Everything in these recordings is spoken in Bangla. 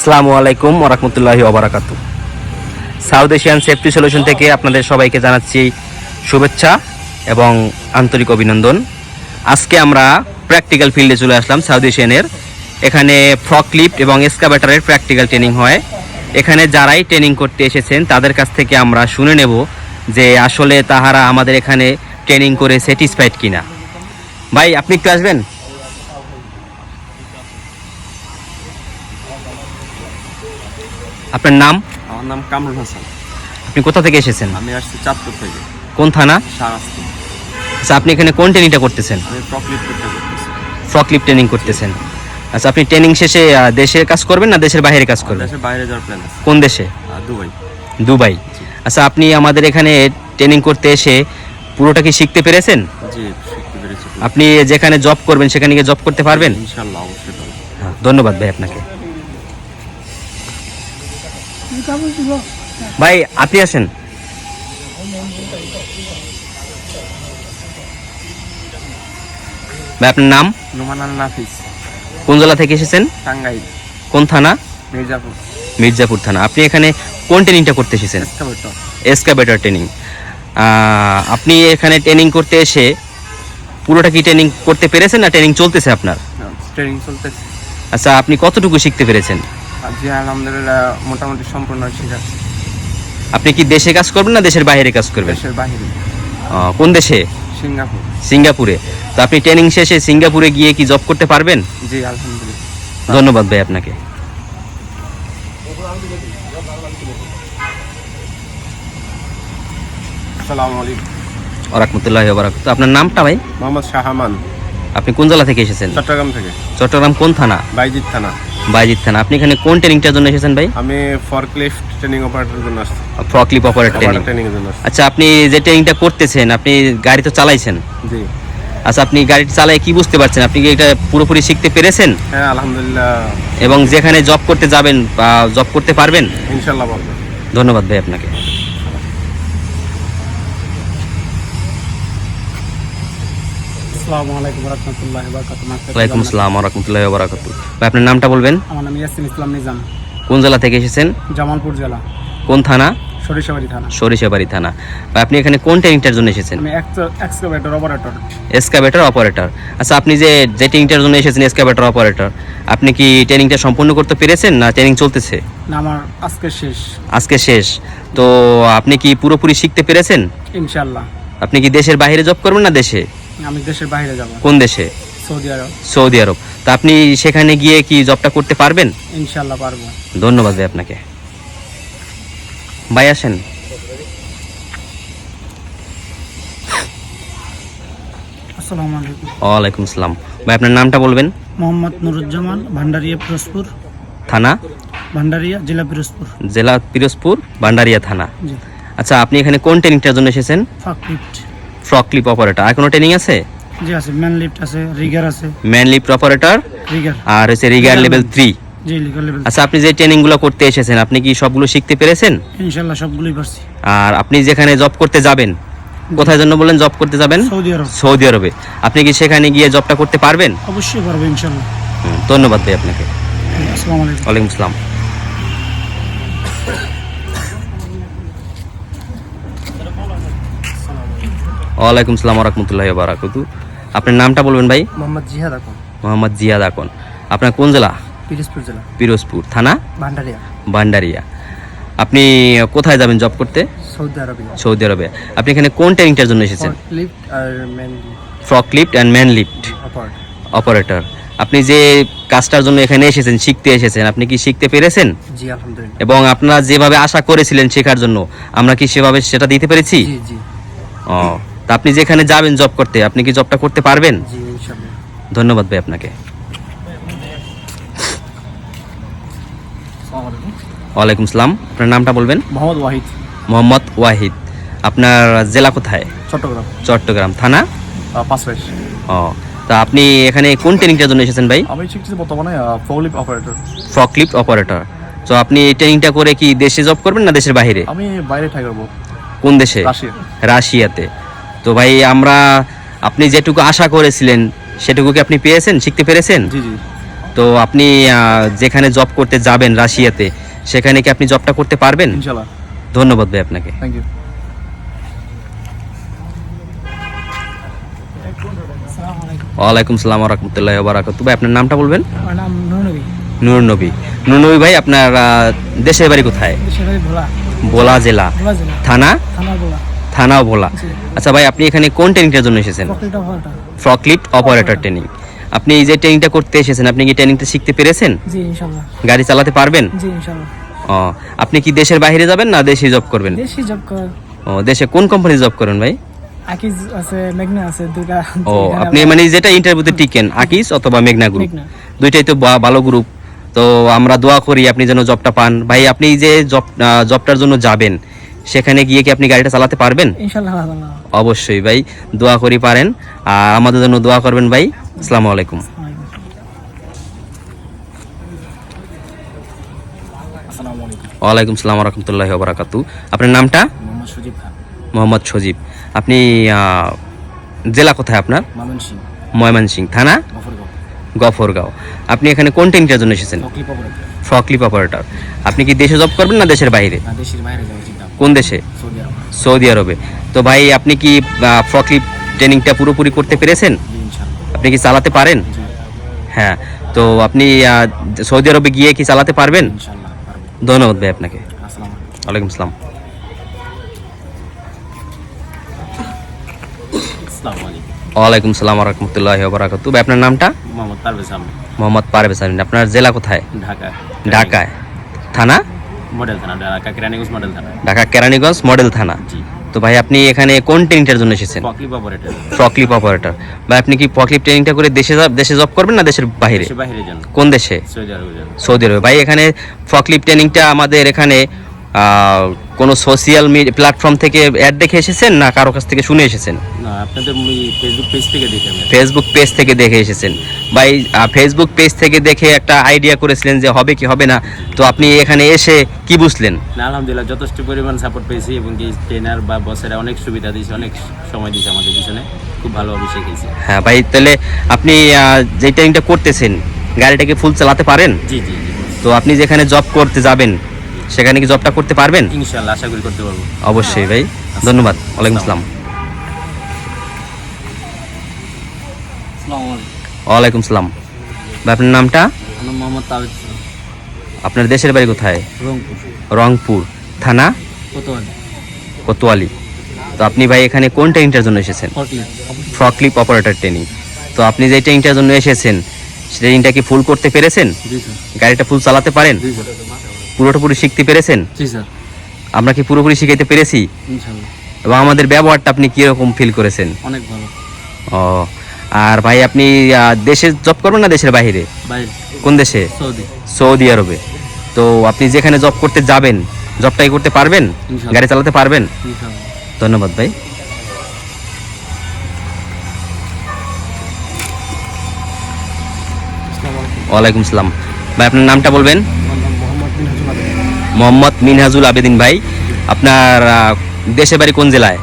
আসসালামু আলাইকুম ওরহমতুল্লাহি ওবরাকাতু সাউথ এশিয়ান সেফটি সলিউশন থেকে আপনাদের সবাইকে জানাচ্ছি শুভেচ্ছা এবং আন্তরিক অভিনন্দন। আজকে আমরা প্র্যাকটিক্যাল ফিল্ডে চলে আসলাম সাউথ এশিয়ানের এখানে ফ্রক লিফট এবং এসকাভেটারের প্র্যাকটিক্যাল ট্রেনিং হয়। এখানে যারাই ট্রেনিং করতে এসেছেন, তাদের কাছ থেকে আমরা শুনে নেব যে আসলে তাহারা আমাদের এখানে ট্রেনিং করে স্যাটিসফাইড কিনা। ভাই, আপনি একটু আসবেন? আপনার নাম? আমার নাম কামরুল হাসান। আপনি কোথা থেকে এসেছেন? আমি আসছি চাঁদপুর থেকে। কোন থানা? আচ্ছা আপনি এখানে কোন ট্রেনিংটা করতেছেন? আমি প্রকলিপ করতেছি। ফ্রক লিপ ট্রেনিং করতেছেন। আচ্ছা আপনি ট্রেনিং শেষে আহ, দেশের কাজ করবেন না দেশের বাইরে কাজ করবেন? দেশের বাইরে যাওয়ার প্ল্যান আছে। কোন দেশে? দুবাই। দুবাই। আচ্ছা আপনি আমাদের এখানে ট্রেনিং করতে এসে পুরোটা কি শিখতে পেরেছেন? জি শিখতে পেরেছি। আপনি যেখানে জব করবেন সেখানে গিয়ে জব করতে পারবেন? ইনশাল্লাহ অবশ্যই পারব। হ্যাঁ, ধন্যবাদ ভাই আপনাকে। ভাই আপনি আসেন। ভাই আপনার নাম? নোমান আল নাফিস। কোন জেলা থেকে এসেছেন? টাঙ্গাইল। কোন থানা? মির্জাপুর। মির্জাপুর থানা। আপনি এখানে কোন ট্রেনিংটা করতে এসেছেন? এসকাবেটার ট্রেনিং আপনি এখানে ট্রেনিং করতে এসে পুরোটা কি ট্রেনিং করতে পেরেছেন না ট্রেনিং চলতেছে আপনার? ট্রেনিং চলতেছে। আচ্ছা আপনি কতটুকু শিখতে পেরেছেন? জি আলহামদুলিল্লাহ মোটামুটি সম্পূর্ণ শেখা আপনি কি দেশে কাজ করবেন না দেশের বাইরে কাজ করবেন? দেশের বাহিরে কোন দেশে? সিঙ্গাপুর। সিঙ্গাপুরে। তো আপনি ট্রেনিং শেষে সিঙ্গাপুরে গিয়ে কি জব করতে পারবেন? জি আলহামদুলিল্লাহ। ধন্যবাদ ভাই আপনাকে। আসসালামু আলাইকুম। ওরহমতুল্লাহ বারাকাত আপনার নামটা ভাই? মোহাম্মদ শাহামান। আপনি কোন জেলা থেকে এসেছেন? চট্টগ্রাম থেকে। চট্টগ্রাম কোন থানা? বাইজিৎ থানা। বাইজিৎ থানা। আপনি এখানে কোন ট্রেনিংটার জন্য এসেছেন ভাই? আমি ফরক্লিফট ট্রেনিং অপারেটরের জন্য আসছি। ফ্রকলিপ অপারেট ট্রেনিং ট্রেনিং এর জন্য আচ্ছা আপনি যে ট্রেনিংটা করতেছেন আপনি গাড়ি তো চালাইছেন? জি। আচ্ছা আপনি গাড়ি চালায় কি বুঝতে পারছেন? আপনি কি এটা পুরোপুরি শিখতে পেরেছেন? হ্যাঁ আলহামদুলিল্লাহ। এবং যেখানে জব করতে যাবেন বা জব করতে পারবেন? ইনশাল্লাহ পারব। ধন্যবাদ ভাই আপনাকে। আসসালামু আলাইকুম রহমতুল্লাহ ওয়ালাইকুম আসসালাম রহমতুল্লাহ বারাকাতু ভাই আপনার নামটা বলবেন? আমার নাম ইয়াসিন ইসলাম নিজাম। কোন জেলা থেকে এসেছেন? জামালপুর জেলা। কোন থানা? সরিষাবাড়ি থানা। সরিষাবাড়ি থানা। ভাই আপনি এখানে কোন ট্রেনিংটার জন্য এসেছেন? আমি এক্সকাভেটর অপারেটর। এসকাভেটর অপারেটর। আচ্ছা আপনি যে যে ট্রেনিংটার জন্য এসেছেন এসকাভেটর অপারেটর আপনি কি ট্রেনিংটা সম্পূর্ণ করতে পেরেছেন না ট্রেনিং চলতেছে? না আমার আজকে শেষ। আজকে শেষ। তো আপনি কি পুরোপুরি শিখতে পেরেছেন? ইনশাল্লাহ আপনি কি দেশের বাইরে জব করবেন না দেশে? আমি দেশের বাইরে যাব। কোন দেশে? Saudi Arab. Saudi Arab. তা আপনি সেখানে গিয়ে কি জবটা করতে পারবেন? ইনশাল্লাহ পারব। ধন্যবাদ ভাই আপনাকে। ভাই আসেন। আসসালামু আলাইকুম। ওয়ালাইকুম আসসালাম। ভাই আপনার নামটা বলবেন? মোহাম্মদ নুরুজ্জামান ভান্ডারিয়া পিরোজপুর। থানা? ভান্ডারিয়া জেলা পিরোজপুর। জেলা পিরোজপুর ভান্ডারিয়া থানা। আচ্ছা আপনি এখানে কোন ট্রেনিংটার জন্য এসেছেন? Fork lift fork clip operator আর কোনো ট্রেনিং আছে? জি আছে। ম্যান লিফট আছে রিগার আছে। ম্যান লিফট অপারেটর রিগার আর হচ্ছে রিগার লেভেল থ্রি জি লিগার লেভেল আচ্ছা আপনি যে ট্রেনিংগুলো করতে এসেছেন আপনি কি সবগুলো শিখতে পেরেছেন? ইনশাল্লাহ সবগুলোই পারছি। আর আপনি যেখানে জব করতে যাবেন কোথায় জন্য বললেন জব করতে যাবেন? Saudi Arab. সৌদি আরবে। আপনি কি সেখানে গিয়ে জবটা করতে পারবেন? অবশ্যই পারব ইনশাল্লাহ। হুম, ধন্যবাদ ভাই আপনাকে। আসসালামু আলাইকুম। ওয়ালাইকুম আসসালাম। ওয়ালাইকুম আসসালাম রহমতুল্লাহ বারাকাতু আপনার নামটা বলবেন ভাই? মোহাম্মদ জিহাদ এখন মোহাম্মদ জিয়াদ আকন। আপনার কোন জেলা? পিরোজপুর জেলা। পিরোজপুর। থানা? ভান্ডারিয়া। ভান্ডারিয়া। আপনি কোথায় যাবেন জব করতে? সৌদি আরবিয়া সৌদি আরবে। আপনি এখানে কোন ট্রেনিংটার জন্য এসেছেন? Lift R man forklift and man lift operator আপনি যে কাজটার জন্য এখানে এসেছেন শিখতে এসেছেন আপনি কি শিখতে পেরেছেন? জি আলহামদুলিল্লাহ। এবং আপনারা যেভাবে আশা করেছিলেন শেখার জন্য আমরা কি সেভাবে সেটা দিতে পেরেছি? জি জি। ও। তা আপনি যেখানে যাবেন জব করতে আপনি কি জবটা করতে পারবেন? ধন্যবাদ ভাই আপনাকে। ওয়ালাইকুম আসসালাম। আপনার নামটা বলবেন? মোহাম্মদ ওয়াহিদ। মোহাম্মদ ওয়াহিদ। আপনার জেলা কোথায়? চট্টগ্রাম। চট্টগ্রাম। থানা? পাঁচরাইশ ও তা আপনি এখানে কোন ট্রেনিংটার জন্য এসেছেন ভাই? আমি শিখছি বর্তমানে ফোলিপ অপারেটর। ফ্রকলিফট অপারেটর। তো আপনি এই ট্রেনিংটা করে কি দেশে জব করবেন না দেশের বাইরে? আমি বাইরে থাকব। কোন দেশে? রাশিয়া। রাশিয়াতে। তো ভাই আমরা আপনি যেটুকু আশা করেছিলেন সেটুকু কি আপনি পেয়েছেন শিখতে পেরেছেন? জি জি। ও তো আপনি যেখানে জব করতে যাবেন রাশিয়াতে সেখানে কি আপনি জবটা করতে পারবেন? ধন্যবাদ ভাই আপনাকে। থ্যাংক ইউ ওয়ালাইকুম সালাম রহমতুল্লাহ বারাকাত ভাই আপনার নামটা বলবেন? আমার নাম নুনবী নূর নবী। নূর নবী ভাই আপনার দেশের বাড়ি কোথায়? ভোলা। ভোলা জেলা। ভোলা জেলা। থানা? থানা ভোলা। থানাও ভোলা। আচ্ছা ভাই আপনি এখানে কোন ট্রেনিংটার জন্য এসেছেন? ভোলাটা অপারেটর। ট্রেনিং। আপনি এই যে ট্রেনিংটা করতে এসেছেন আপনি কি ট্রেনিংটা শিখতে পেরেছেন? গাড়ি চালাতে পারবেন? ও আপনি কি দেশের বাইরে যাবেন না দেশে জব করবেন? ও দেশে কোন কোম্পানি জব করেন ভাই? আকিজ আছে মেঘনা আছে দুটা ও আপনি মানে যেটা ইন্টারভিউতে টিকেন আকিস অথবা মেঘনা গ্রুপ দুইটাই তো ভালো গ্রুপ তো আমরা দোয়া করি আপনি যেন জবটা পান। ভাই আপনি যে জব জবটার জন্য যাবেন সেখানে গিয়ে কি আপনি গাড়িটা চালাতে পারবেন? অবশ্যই ভাই দোয়া করি পারেন। আর আমাদের জন্য দোয়া করবেন ভাই। আসসালামু আলাইকুম। ওয়ালাইকুম সালাম রহমতুল্লাহ বারাকাতু। আপনার নামটা? মোহাম্মদ সুজিব সজীব। আপনি আহ, জেলা কোথায় আপনার? ময়মনসিং। থানা? গফরগাঁও। গফরগাঁও। আপনি এখানে কোন ট্রেনটার জন্য এসেছেন? Forklift operator. আপনি কি দেশে জব করবেন না দেশের বাইরে? দেশের বাইরে কোন দেশে? সৌদি আরবে। তো ভাই আপনি কি ফ্রকলিপ ট্রেনিংটা পুরোপুরি করতে পেরেছেন? আপনি কি চালাতে পারেন? হ্যাঁ। তো আপনি সৌদি আরবে গিয়ে কি চালাতে পারবেন? ধন্যবাদ ভাই আপনাকে। আলাইকুম। ওয়ালাইকুম আসসালাম। ওয়ালাইকুম সালাম রহমতুল্লাহ বারাকাতু। ভাই আপনার নামটা? মোহাম্মদ পারভেজ আহমেদ। মোহাম্মদ পারভেজ আমিন আপনার জেলা কোথায়? ঢাকা ঢাকায়। থানা? মডেল থানা ঢাকা কেরানীগঞ্জ মডেল থানা। ঢাকা কেরানীগঞ্জ মডেল থানা। জি। তো ভাই আপনি এখানে কোন ট্রেনিংটার জন্য এসেছেন? ফকলিপ অপারেটর ফ্রকলিপ অপারেটর ভাই আপনি কি ফকলিপ ট্রেনিংটা করে দেশে দেশে জব করবেন না দেশের বাইরে? বাইরে যান। কোন দেশে? সৌদি আরবে সৌদি আরবে। ভাই এখানে ফ্রকলিপ ট্রেনিংটা আমাদের এখানে কোনো সোশিয়াল মিডিয়া প্ল্যাটফর্ম থেকে অ্যাড দেখে এসেছেন না কারও কাছ থেকে শুনে এসেছেন? না আপনাদের ফেসবুক পেজ থেকে দেখে ফেসবুক পেজ থেকে দেখে এসেছেন। ভাই ফেসবুক পেজ থেকে দেখে একটা আইডিয়া করেছিলেন যে হবে কি হবে না তো আপনি এখানে এসে কি বুঝলেন? না আলহামদুলিল্লাহ যথেষ্ট পরিমাণ সাপোর্ট পেয়েছি এবং কি ট্রেনার বা বসেরা অনেক সুবিধা দিয়েছে অনেক সময় দিয়েছে আমাদের পিছনে। খুব ভালোভাবে শিখেছি হ্যাঁ ভাই তাহলে আপনি যে ট্রেনিংটা করতেছেন গাড়িটাকে ফুল চালাতে পারেন? জি জি তো আপনি যেখানে জব করতে যাবেন সেখানে কি জবটা করতে পারবেন? ইনশাল্লাহ আশা করি করতে পারব। অবশ্যই ভাই ধন্যবাদ। ওয়ালাইকুম আসসালাম। ওয়ালাইকুম সালাম ভাই আপনার নামটা? মোহাম্মদ তাবিদ আপনার দেশের বাড়ি কোথায়? রংপুর। রংপুর। থানা? কত কোতোয়ালি। তো আপনি ভাই এখানে কোন ট্রেনিংটার জন্য এসেছেন? Forklift operator training. তো আপনি যে ট্রেনিংটার জন্য এসেছেন সেই ট্রেনিংটা কি ফুল করতে পেরেছেন? গাড়িটা ফুল চালাতে পারেন? জি স্যার পুরোটা পুরো শিখতে পেরেছেন? জি স্যার। আমরা কি পুরোপুরি শিখাইতে পেরেছি? এবং আমাদের ব্যবহারটা আপনি কীরকম ফিল করেছেন? অনেক ভালো। ও আর ভাই আপনি দেশে জব করবেন না দেশের বাইরে? বাইরে। কোন দেশে? সৌদি। সৌদি আরবে। তো আপনি যেখানে জব করতে যাবেন জবটাই করতে পারবেন? গাড়ি চালাতে পারবেন? ধন্যবাদ ভাই। ওয়ালাইকুম সালাম। ভাই আপনার নামটা বলবেন? মোহাম্মদ মিনহাজুল আবেদিন ভাই আপনার দেশের বাড়ি কোন জেলায়?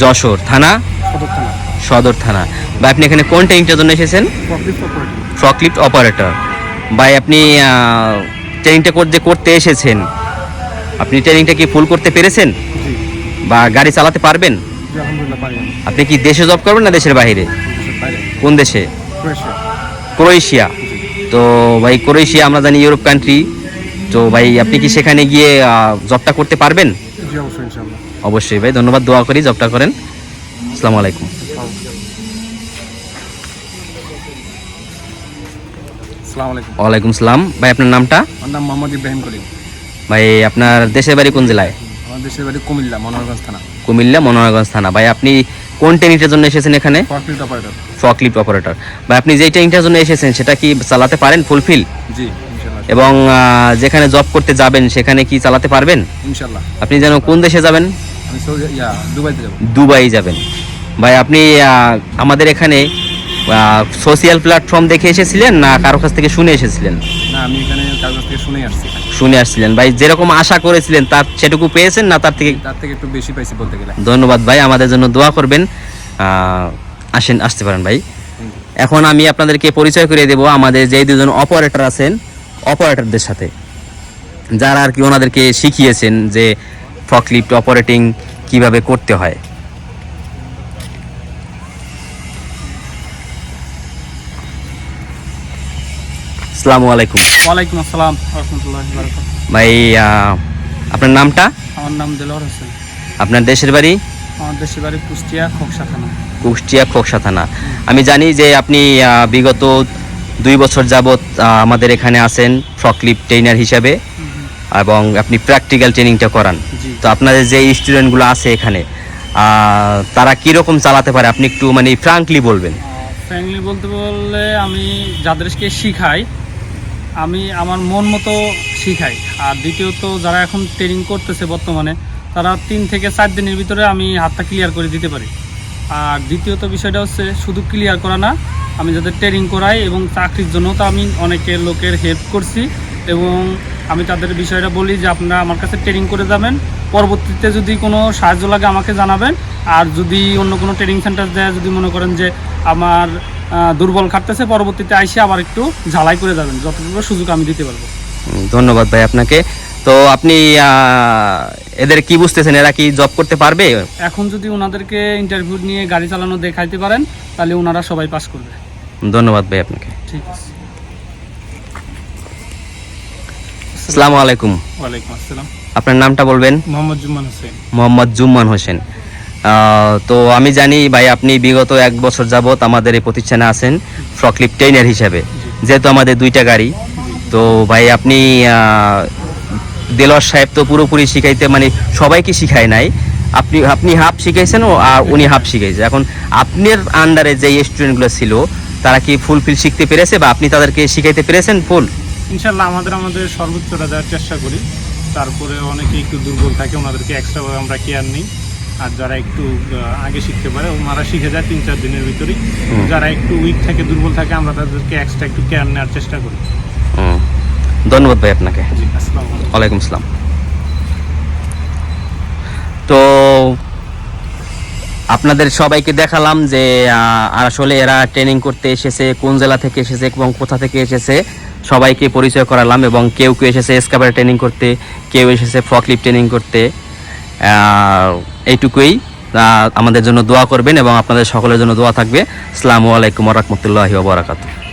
যশোর। থানা? সদর থানা। ভাই আপনি এখানে কোন ট্রেনিংটার জন্য এসেছেন? Forklift operator. ভাই আপনি ট্রেনিংটা করতে করতে এসেছেন আপনি ট্রেনিংটা কি ফুল করতে পেরেছেন? বা গাড়ি চালাতে পারবেন? আপনি কি দেশে জব করবেন না দেশের বাইরে? কোন দেশে? ক্রোয়েশিয়া। তো ভাই ক্রোয়েশিয়া আমরা জানি ইউরোপ কান্ট্রি তো ভাই আপনি কি সেখানে গিয়ে জবটা করতে পারবেন? অবশ্যই ভাই ধন্যবাদ দোয়া করি জবটা করেন। আসসালামু আলাইকুম। ওয়ালাইকুম সালাম। ভাই আপনার নামটা? আমার নাম মোহাম্মদ ইব্রাহিম করিম। ভাই আপনার দেশের বাড়ি কোন জেলায়? আমার দেশের বাড়ি কুমিল্লা মনোহরগঞ্জ থানা। কুমিল্লা মনোহরগঞ্জ থানা। ভাই আপনি কোন ট্রেনিংটার জন্য এসেছেন এখানে? প্রকৃত অপারেটর। ফ্রকলিফট অপারেটর। ভাই আপনি যেই ট্রেনিংটার জন্য এসেছেন সেটা কি চালাতে পারেন ফুলফিল? জি। এবং যেখানে জব করতে যাবেন সেখানে কি চালাতে পারবেন? ইনশাল্লাহ আপনি যেন কোন দেশে যাবেন? দুবাই যাবেন। ভাই আপনি আমাদের এখানে সোশিয়াল প্ল্যাটফর্ম দেখে এসেছিলেন না কারও কাছ থেকে শুনে এসেছিলেন? না আমি এখানে কার কাছ থেকে শুনেই আসছি। শুনে আসছিলেন। ভাই যেরকম আশা করেছিলেন তার সেটুকু পেয়েছেন না তার থেকে? তার থেকে একটু বেশি পাইছি বলতে গেলে। ধন্যবাদ ভাই আমাদের জন্য দোয়া করবেন। আসেন আসতে পারেন ভাই। এখন আমি আপনাদেরকে পরিচয় করে দেব। আমাদের যেই দুজন অপারেটর আছেন অপারেটরদের সাথে। যারা আর কি ওনাদেরকে শিখিয়েছেন যে ফকলিফট অপারেটিং কীভাবে করতে হয়। আসসালামু আলাইকুম। ওয়ালাইকুম আসসালাম রহমতুল্লাহ ভাই আপনার নামটা? আমার নাম দেলোয়ার হোসেন। আপনার দেশের বাড়ি? আমার দেশের বাড়ি কুষ্টিয়া খোকসা থানা। কুষ্টিয়া খোকসা থানা। আমি জানি যে আপনি বিগত দুই বছর যাবৎ আমাদের এখানে আছেন ফ্রকলিপ ট্রেনার হিসাবে এবং আপনি প্র্যাকটিক্যাল ট্রেনিংটা করান। তো আপনাদের যে স্টুডেন্টগুলো আছে এখানে তারা কীরকম চালাতে পারে? আপনি একটু মানে ফ্রাঙ্কলি বলবেন। ফ্র্যাঙ্কলি বলতে বললে আমি যাদেরকে শিখাই আমি আমার মন মতো শিখাই। আর দ্বিতীয়ত যারা এখন ট্রেনিং করতেছে বর্তমানে তারা তিন থেকে চার দিনের ভিতরে আমি হাতটা ক্লিয়ার করে দিতে পারি। আর দ্বিতীয়ত বিষয়টা হচ্ছে শুধু ক্লিয়ার করা না আমি যাদের ট্রেনিং করাই এবং চাকরির জন্য তো আমি অনেকের লোকের হেল্প করছি এবং আমি তাদের বিষয়টা বলি যে আপনারা আমার কাছে ট্রেনিং করে যাবেন। পরবর্তীতে যদি কোনো সাহায্য লাগে আমাকে জানাবেন। আর যদি অন্য কোনো ট্রেনিং সেন্টার দেয় যদি মনে করেন যে আমার দুর্বল খাটতেছে পরবর্তীতে আইসে আবার একটু ঝালাই করে যাবেন। যতটুকু সুযোগ আমি দিতে পারব। ধন্যবাদ ভাই আপনাকে। তো আপনি এদের কি বুঝতেছেন? এরা কি জব করতে পারবে? এখন যদি ওনাদেরকে ইন্টারভিউ নিয়ে গাড়ি চালানো দেখাইতে পারেন তাহলে ওনারা সবাই পাস করবে। ধন্যবাদ ভাই আপনাকে। ঠিক আছে। আসসালামু আলাইকুম। ওয়ালাইকুম আসসালাম। আপনার নামটা বলবেন? মোহাম্মদ জুম্মান হোসেন। মোহাম্মদ জুম্মান হোসেন। তো আমি জানি ভাই আপনি বিগত এক বছর যাবত আমাদের এই প্রতিষ্ঠানে আছেন ফ্রকলিপ ট্রেনার হিসাবে। যেহেতু আমাদের দুইটা গাড়ি তো ভাই আপনি দেলোয়ার সাহেব তো পুরোপুরি শিখাইতে মানে সবাইকে শিখায় নাই। আপনি আপনি হাফ শিখাইছেন ও আর উনি হাফ শিখাইছে। এখন আপনার আন্ডারে যে স্টুডেন্টগুলো ছিল তারা কি ফুলফিল শিখতে পেরেছে বা আপনি তাদেরকে শিখাইতে পেরেছেন ফুল? ইনশাল্লাহ আমাদের আমাদের সর্বোচ্চটা দেওয়ার চেষ্টা করি। তারপরে অনেকে একটু দুর্বল থাকে ওনাদেরকে এক্সট্রাভাবে আমরা কেয়ার নিই। আর যারা একটু আগে শিখতে পারে ওনারা শিখে যায় তিন চার দিনের ভিতরেই। যারা একটু উইক থাকে দুর্বল থাকে আমরা তাদেরকে এক্সট্রা একটু কেয়ার নেওয়ার চেষ্টা করি। ধন্যবাদ ভাই আপনাকে। জি আসসালামু আলাইকুম। ওয়ালাইকুম আসসালাম তো আপনাদের সবাইকে দেখালাম যে আসলে এরা ট্রেনিং করতে এসেছে, কোন জেলা থেকে এসেছে এবং কোথা থেকে এসেছে, সবাইকে পরিচয় করালাম এবং কেউ কেউ এসেছে স্কাবার ট্রেনিং করতে, কেউ এসেছে ফকলিপ ট্রেনিং করতে। এইটুকুই। আমাদের জন্য দোয়া করবেন এবং আপনাদের সকলের জন্য দোয়া থাকবে। আসসালামু আলাইকুম রহমতুল্লাহি ওবরাকাতু